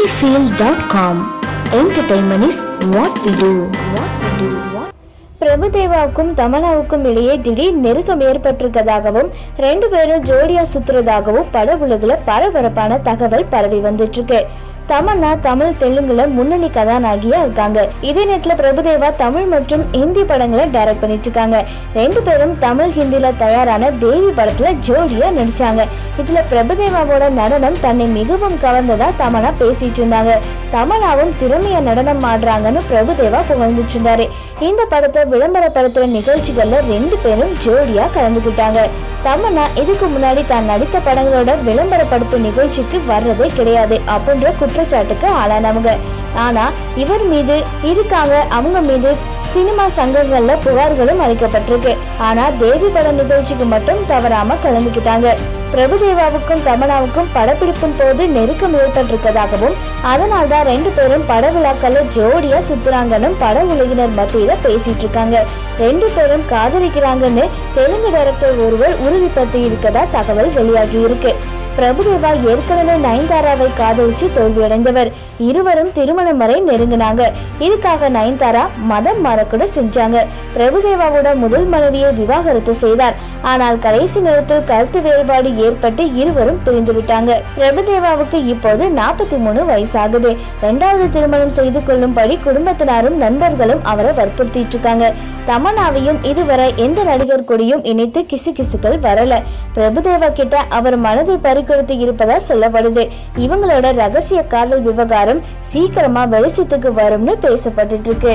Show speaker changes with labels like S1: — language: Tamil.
S1: cinefield.com Entertainment is what we do. What we do.
S2: பிரபுதேவாவுக்கும் தமலாவுக்கும் இடையே திடீர் நெருக்கம் ஏற்பட்டிருக்கதாகவும் ரெண்டு பேரும் ஜோடியா சுத்துறதாகவும் பட உலகில் பரபரப்பான தகவல் பரவி வந்துட்டு இருக்கு தமன்னா தமிழ் தெலுங்குல முன்னணி கதாநாயகியா இருக்காங்க. இதே நேரத்துல பிரபுதேவா தமிழ் மற்றும் ஹிந்தி படங்களை டைரக்ட் பண்ணிட்டு இருக்காங்க ரெண்டு பேரும் தமிழ் ஹிந்தில தயாரான தேவி படத்துல ஜோடியா நடிச்சாங்க. இதுல பிரபுதேவாவோட நடனம் தன்னை மிகவும் கவர்ந்ததா தமனா பேசிட்டு இருந்தாங்க தமனாவும் திறமைய நடனம் ஆடுறாங்கன்னு பிரபுதேவா புகழ்ந்துட்டு இருந்தாரு இந்த படத்தை விளம்பரப்படுத்துற நிகழ்ச்சிகள்ல ரெண்டு பேரும் ஜோடியா கலந்துக்கிட்டாங்க. தமன்னா இதுக்கு முன்னாடி தான் நடித்த படங்களோட விளம்பரப்படுத்தும் நிகழ்ச்சிக்கு வர்றதே கிடையாது. அப்படின்ற குற்றச்சாட்டுக்கு ஆளானவங்க. ஆனா இவர் மீது இதுக்காக அவங்க மீது சினிமா சங்கங்கள்ல புகார்களும் அளிக்கப்பட்டிருக்கு. ஆனா தேவி படம் நிகழ்ச்சிக்கு மட்டும் தவறாம கலந்துக்கிட்டாங்க. பிரபுதேவாவுக்கும் தமனாவுக்கும் படப்பிடிப்பின் போது நெருக்கம் ஏற்பட்டிருக்கதாகவும் அதனால் தான் ரெண்டு பேரும் பட விழாக்கள்ல ஜோடியா சுத்துறாங்கன்னு பட உலகினர் மத்தியில பேசிட்டு இருக்காங்க ரெண்டு பேரும் காதலிக்கிறாங்கன்னு தெலுங்கு டைரக்டர் ஒருவர் உறுதிப்படுத்தி இருக்கதா தகவல் வெளியாகி இருக்கு பிரபுதேவா ஏற்கனவே நயன்தாராவை காதலிச்சு தோல்வியடைந்தவர். இருவரும் திருமணம் வரை நெருங்கினாங்க. இதுக்காக நயன்தாரா மதம் மாறக்கூட செஞ்சாங்க. பிரபுதேவாவோட முதல் மனைவியை விவாகரத்து செய்தார். ஆனால் கடைசி நேரத்தில் கருத்து வேறுபாடு ஏற்பட்டு இருவரும் பிரிந்து விட்டாங்க. பிரபுதேவாவுக்கு இப்போது நாற்பத்தி மூணு வயசாகுது. ரெண்டாவது திருமணம் செய்து கொள்ளும்படி குடும்பத்தினரும் நண்பர்களும் அவரை வற்புறுத்திட்டு இருக்காங்க. தமனாவையும் இதுவரை எந்த நடிகர் கூடயும் இணைத்து கிசு கிசுக்கள் வரல. பிரபுதேவா கிட்ட அவர் மனதை பறிக்கொடுத்து இருப்பதா சொல்லப்படுது. இவங்களோட ரகசிய காதல் விவகாரம் சீக்கிரமா வெளிச்சத்துக்கு வரும்னு பேசப்பட்டுட்டு இருக்கு.